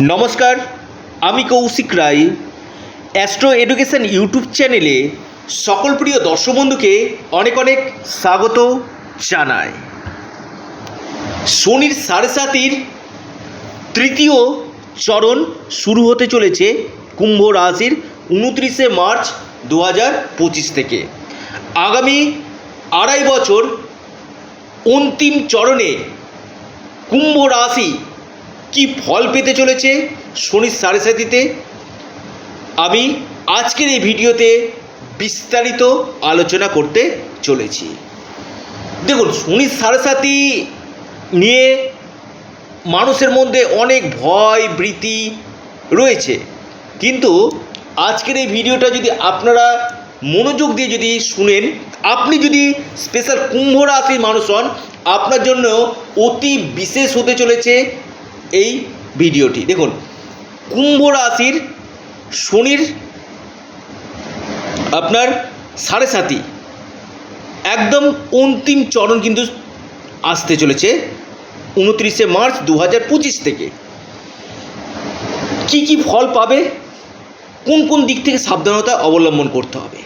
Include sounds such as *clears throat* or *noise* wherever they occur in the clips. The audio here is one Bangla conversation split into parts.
নমস্কার, আমি Koushik Roy. Astro education YouTube চ্যানেলে সকল প্রিয় দর্শক বন্ধুকে অনেক অনেক স্বাগত জানায় শনির সাড়ে সাতির তৃতীয় চরণ শুরু হতে চলেছে কুম্ভ রাশির উনত্রিশে মার্চ দু হাজার পঁচিশ থেকে। আগামী আড়াই বছর অন্তিম চরণে কুম্ভ রাশি কি ফল পেতে চলেছে? শনির সাড়ে সাতিতে আমি আজকের এই ভিডিওতে বিস্তারিত আলোচনা করতে চলেছি। দেখুন, শনির সাড়ে সাতি নিয়ে মানুষের মধ্যে অনেক ভয়, ভীতি রয়েছে। কিন্তু আজকের এই ভিডিওটা যদি আপনারা মনোযোগ দিয়ে যদি শুনেন, আপনি যদি স্পেশাল কুম্ভ রাশির মানুষ হন, আপনার জন্য অতি বিশেষ হতে চলেছে এই ভিডিওটি। দেখুন, কুম্ভ রাশির শনির আপনার সাড়ে সাতি, একদম অন্তিম চরণ কিন্তু আসতে চলেছে উনত্রিশে মার্চ দু হাজার পঁচিশ থেকে। কি কি ফল পাবে, কোন কোন দিক থেকে সাবধানতা অবলম্বন করতে হবে।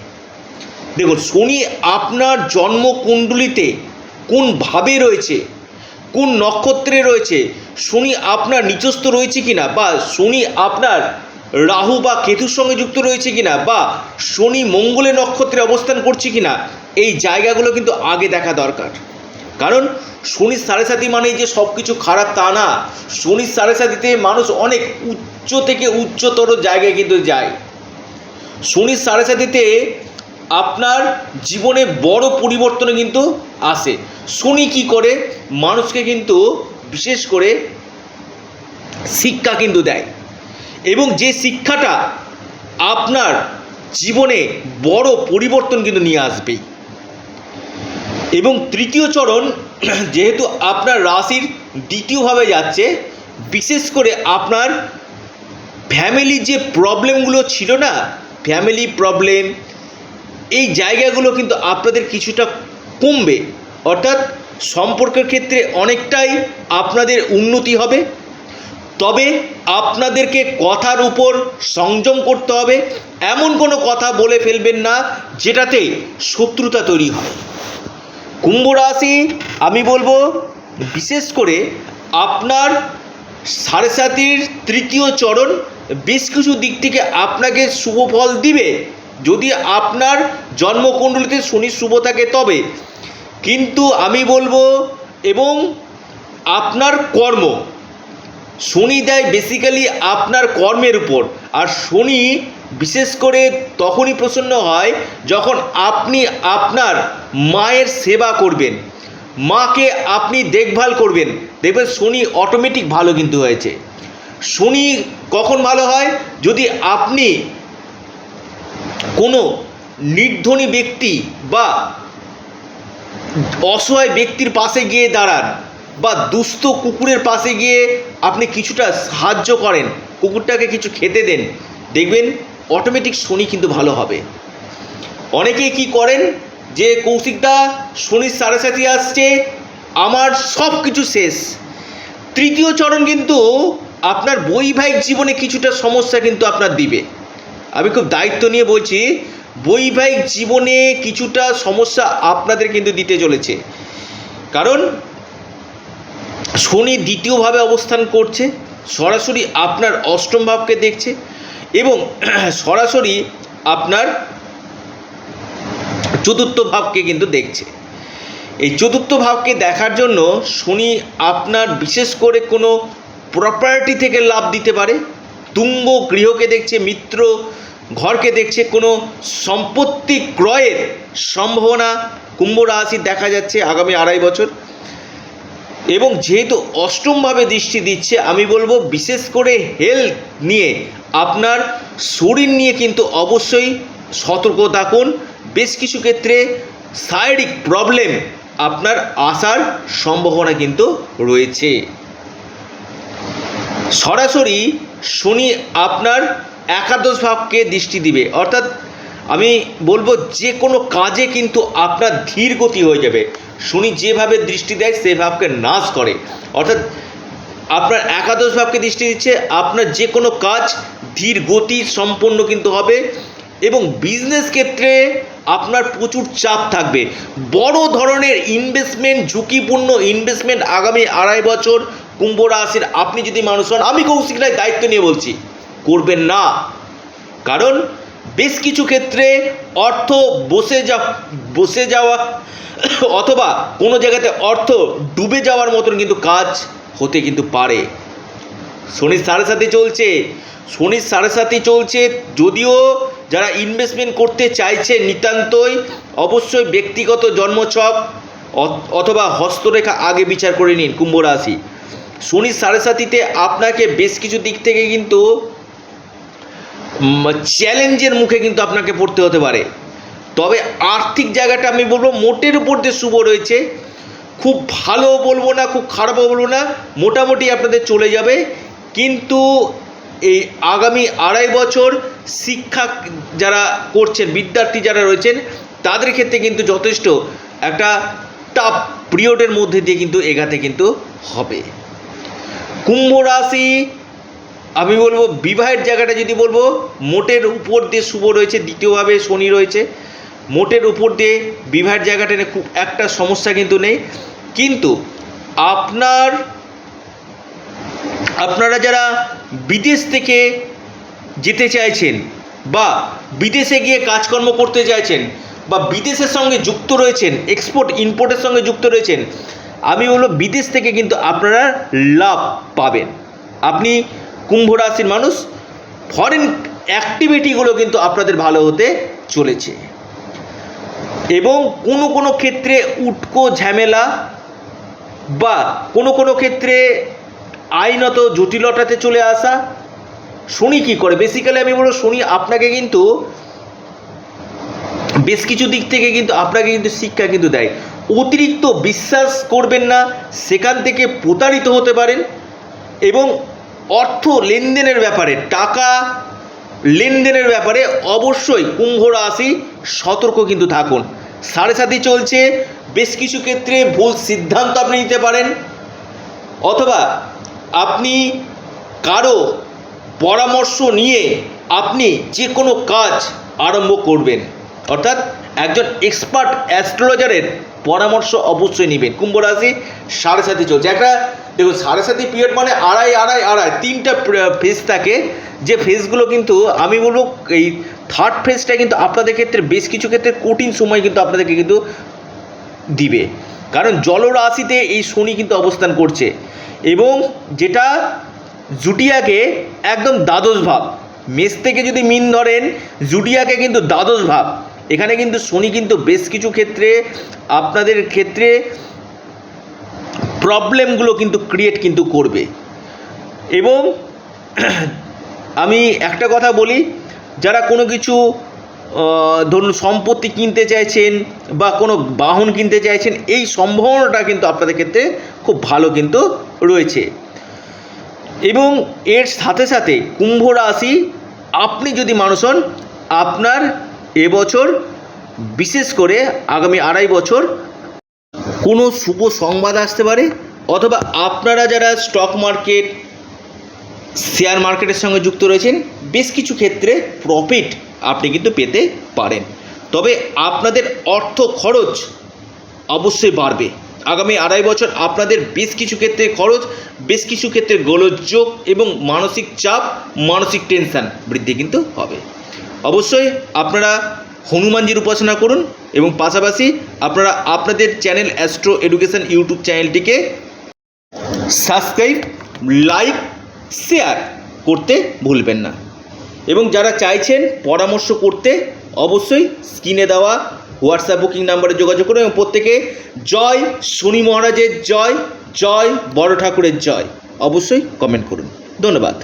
দেখুন, শনি আপনার জন্মকুণ্ডলিতে কোন ভাবে রয়েছে কোন নক্ষত্রে রয়েছে? শনি আপনার নিচস্থ রয়েছে কিনা? বা শনি আপনার রাহু বা কেতুর সঙ্গে যুক্ত রয়েছে কিনা? বা শনি মঙ্গলের নক্ষত্রে অবস্থান করছে কিনা? এই জায়গাগুলো কিন্তু আগে দেখা দরকার। কারণ শনির সাড়ে সাতি মানেই যে সব কিছু খারাপ তা না। শনির সাড়ে সাতিতে মানুষ অনেক উচ্চ থেকে উচ্চতর জায়গায় কিন্তু যায়। শনির সাড়ে সাতিতে আপনার জীবনে বড় পরিবর্তনে কিন্তু আসে। শনি কি করে? মানুষকে কিন্তু বিশেষ করে শিক্ষা কিন্তু দেয়। এবং যে শিক্ষাটা আপনার জীবনে বড় পরিবর্তন কিন্তু নিয়ে আসবেই এবং তৃতীয় চরণ *clears throat* যেহেতু আপনার রাশির দ্বিতীয়ভাবে যাচ্ছে, বিশেষ করে আপনার ফ্যামিলি যে প্রবলেমগুলো ছিল না ফ্যামিলি প্রবলেম এই জায়গাগুলো কিন্তু আপনাদের কিছুটা কমবে। অর্থাৎ সম্পর্কের ক্ষেত্রে অনেকটাই আপনাদের উন্নতি হবে। তবে আপনাদেরকে কথার উপর সংযম করতে হবে। এমন কোনো কথা বলে ফেলবেন না, যেটাতে শত্রুতা তৈরি হয়। কুম্ভ রাশি, আমি বলব, বিশেষ করে আপনার সাড়ে সাতির তৃতীয় চরণ বেশ কিছু দিক থেকে আপনাকে শুভ ফল দিবে। যদি আপনার জন্মকুণ্ডলিতে শনি শুভ থাকে, তবে কিন্তু আমি বলব, এবং আপনার কর্ম, শনি দেয় বেসিক্যালি আপনার কর্মের উপর। আর শনি বিশেষ করে তখনই প্রসন্ন হয় যখন আপনি আপনার মায়ের সেবা করবেন। মাকে আপনি দেখভাল করবেন। দেখবেন শনি অটোমেটিক ভালো কিন্তু হয়েছে। শনি কখন ভালো হয়? যদি আপনি কোনো নির্ধনী ব্যক্তি বা অসহায় ব্যক্তির পাশে গিয়ে দাঁড়ান বা দুস্থ কুকুরের পাশে গিয়ে আপনি কিছুটা সাহায্য করেন, কুকুরটাকে কিছু খেতে দেন, দেখবেন অটোমেটিক শনি কিন্তু ভালো হবে। অনেকে কি করেন যে, কৌশিকদা, শনির সাড়ে সাথে আসছে, আমার সব কিছু শেষ। তৃতীয় চরণ কিন্তু আপনার বৈবাহিক জীবনে কিছুটা সমস্যা কিন্তু আপনার দিবে। আমি খুব দায়িত্ব নিয়ে বলছি বৈবাহিক জীবনে কিছুটা সমস্যা আপনাদের কিন্তু দিতে চলেছে। কারণ শনি দ্বিতীয়ভাবে অবস্থান করছে, সরাসরি আপনার অষ্টম ভাবকে দেখছে এবং *clears throat* সরাসরি আপনার চতুর্থ ভাবকে কিন্তু দেখছে। এই চতুর্থ ভাবকে দেখার জন্য শনি আপনার বিশেষ করে কোনো প্রপার্টি থেকে লাভ দিতে পারে। তুঙ্গ গৃহকে দেখছে, মিত্র ঘরকে দেখছে কোনো সম্পত্তি ক্রয়ের সম্ভাবনা কুম্ভ রাশি দেখা যাচ্ছে আগামী আড়াই বছর। এবং যেহেতু অষ্টমভাবে দৃষ্টি দিচ্ছে, আমি বলব বিশেষ করে হেলথ নিয়ে, আপনার শরীর নিয়ে কিন্তু অবশ্যই সতর্ক থাকুন। বেশ কিছু ক্ষেত্রে শারীরিক প্রবলেম আপনার আসার সম্ভাবনা কিন্তু রয়েছে। সরাসরি শনি আপনার একাদশ ভাবকে দৃষ্টি দিবে। অর্থাৎ আমি বলব যে কোনো কাজে কিন্তু আপনার ধীর গতি হয়ে যাবে। শনি যেভাবে দৃষ্টি দেয়, সে ভাবকে নাশ করে। অর্থাৎ আপনার একাদশ ভাবকে দৃষ্টি দিচ্ছে, আপনার যে কোনো কাজ ধীর গতি সম্পন্ন কিন্তু হবে এবং বিজনেস ক্ষেত্রে আপনার প্রচুর চাপ থাকবে। বড় ধরনের ইনভেস্টমেন্ট ঝুঁকিপূর্ণ ইনভেস্টমেন্ট আগামী আড়াই বছর, কুম্ভ রাশির আপনি যদি মানুষ হন, আমি কৌশিক রায় দায়িত্ব নিয়ে বলছি। করবেন না। কারণ বেশ কিছু ক্ষেত্রে অর্থ বসে যা, বসে যাওয়া, অথবা কোনো জায়গাতে অর্থ ডুবে যাওয়ার মতন কিন্তু কাজ হতে কিন্তু পারে। শনির সাড়ে সাথে চলছে। শনির সাড়ে সাথে চলছে যদিও যারা ইনভেস্টমেন্ট করতে চাইছে নিতান্তই অবশ্যই ব্যক্তিগত জন্মছক অথবা হস্তরেখা আগে বিচার করে নিন কুম্ভ রাশি। শনির সাড়ে সাতিতে আপনাকে বেশ কিছু দিক থেকে কিন্তু চ্যালেঞ্জের মুখে কিন্তু আপনাকে পড়তে হতে পারে। তবে আর্থিক জায়গাটা আমি বলব, মোটের উপর দিয়ে শুভ রয়েছে। খুব ভালো বলব না, খুব খারাপও বলব না, মোটামুটি আপনাদের চলে যাবে। কিন্তু এই আগামী আড়াই বছর শিক্ষা যারা করছেন, বিদ্যার্থী যারা রয়েছেন, তাদের ক্ষেত্রে কিন্তু যথেষ্ট একটা টাফ পিরিয়ডের মধ্যে দিয়ে কিন্তু এগাতে কিন্তু হবে। কুম্ভ রাশি আমি বলব, বিবাহের জায়গাটা যদি বলব, মোটের উপর দিয়ে শুভ রয়েছে, দ্বিতীয়ভাবে শনি রয়েছে। মোটের উপর দিয়ে বিবাহের জায়গাটা খুব একটা সমস্যা কিন্তু নেই। কিন্তু আপনার, আপনারা যারা বিদেশ থেকে যেতে চাইছেন বা বিদেশে গিয়ে কাজকর্ম করতে চাইছেন বা বিদেশের সঙ্গে যুক্ত রয়েছেন এক্সপোর্ট ইম্পোর্টের সঙ্গে যুক্ত রয়েছেন, আমি বলব বিদেশ থেকে কিন্তু আপনারা লাভ পাবেন। আপনি কুম্ভ রাশির মানুষ ফরেন অ্যাক্টিভিটিগুলো কিন্তু আপনাদের ভালো হতে চলেছে। এবং কোনো কোনো ক্ষেত্রে উটকো ঝামেলা বা কোনো কোনো ক্ষেত্রে আইনত জটিলতাতে চলে আসা, শনি কী করে? বেসিক্যালি আমি বলব শনি আপনাকে কিন্তু বেশ কিছু দিক থেকে কিন্তু আপনাকে কিন্তু শিক্ষা কিন্তু দেয়। অতিরিক্ত বিশ্বাস করবেন না, সেখান থেকে প্রতারিত হতে পারেন এবং অর্থ লেনদেনের ব্যাপারে, টাকা লেনদেনের ব্যাপারে অবশ্যই কুম্ভ রাশি সতর্ক কিন্তু থাকুন। সাড়ে সাথে চলছে, বেশ কিছু ক্ষেত্রে ভুল সিদ্ধান্ত আপনি নিতে পারেন। অথবা আপনি কারও পরামর্শ নিয়ে আপনি যে কোনো কাজ আরম্ভ করবেন। অর্থাৎ একজন এক্সপার্ট অ্যাস্ট্রোলজারের পরামর্শ অবশ্যই নেবেন। কুম্ভ রাশি সাড়ে সাথে চলছে। একটা দেখুন, সাড়ে সাথে পিরিয়ড মানে আড়াই আড়াই আড়াই, তিনটা ফেজ থাকে। যে ফেজগুলো কিন্তু, আমি বলব, এই থার্ড ফেজটা কিন্তু আপনাদের ক্ষেত্রে, বেশ কিছু ক্ষেত্রে কঠিন সময় কিন্তু আপনাদেরকে কিন্তু দিবে। কারণ জলরাশিতে এই শনি কিন্তু অবস্থান করছে। এবং যেটা জুটিয়াকে একদম দ্বাদশ ভাব। মেষ থেকে যদি মিন ধরেন, জুটিয়াকে কিন্তু দ্বাদশ ভাব। এখানে কিন্তু শনি কিন্তু বেশ কিছু ক্ষেত্রে, আপনাদের ক্ষেত্রে প্রবলেমগুলো কিন্তু ক্রিয়েট কিন্তু করবে। এবং *clears throat* আমি একটা কথা বলি, যারা কোনো কিছু ধরুন সম্পত্তি কিনতে চাইছেন বা কোনো বাহন কিনতে চাইছেন, এই সম্ভাবনাটা কিন্তু আপনাদের ক্ষেত্রে খুব ভালো কিন্তু রয়েছে। এবং এর সাথে সাথে কুম্ভ রাশি, আপনি যদি মানুষ হন, আপনার এবছর বিশেষ করে আগামী আড়াই বছর কোনো শুভ সংবাদ আসতে পারে? অথবা আপনারা যারা স্টক মার্কেট শেয়ার মার্কেটের সঙ্গে যুক্ত রয়েছেন, বেশ কিছু ক্ষেত্রে প্রফিট আপনি কিন্তু পেতে পারেন। তবে আপনাদের অর্থ খরচ অবশ্যই বাড়বে। আগামী আড়াই বছর আপনাদের বেশ কিছু ক্ষেত্রে খরচ, বেশ কিছু ক্ষেত্রে গোলযোগ এবং মানসিক চাপ, মানসিক টেনশন বৃদ্ধি কিন্তু হবে। অবশ্যই আপনারা হনুমানজির উপাসনা করুন এবং পাশাপাশি আপনারা আপনাদের চ্যানেল অ্যাস্ট্রো এডুকেশন ইউটিউব চ্যানেলটিকে সাবস্ক্রাইব, লাইক, শেয়ার করতে ভুলবেন না। এবং যারা চাইছেন পরামর্শ করতে অবশ্যই স্ক্রিনে দেওয়া হোয়াটসঅ্যাপ বুকিং নাম্বারে যোগাযোগ করুন এবং প্রত্যেকে জয় শনি মহারাজের জয় জয় বড় ঠাকুরের জয় অবশ্যই কমেন্ট করুন। ধন্যবাদ।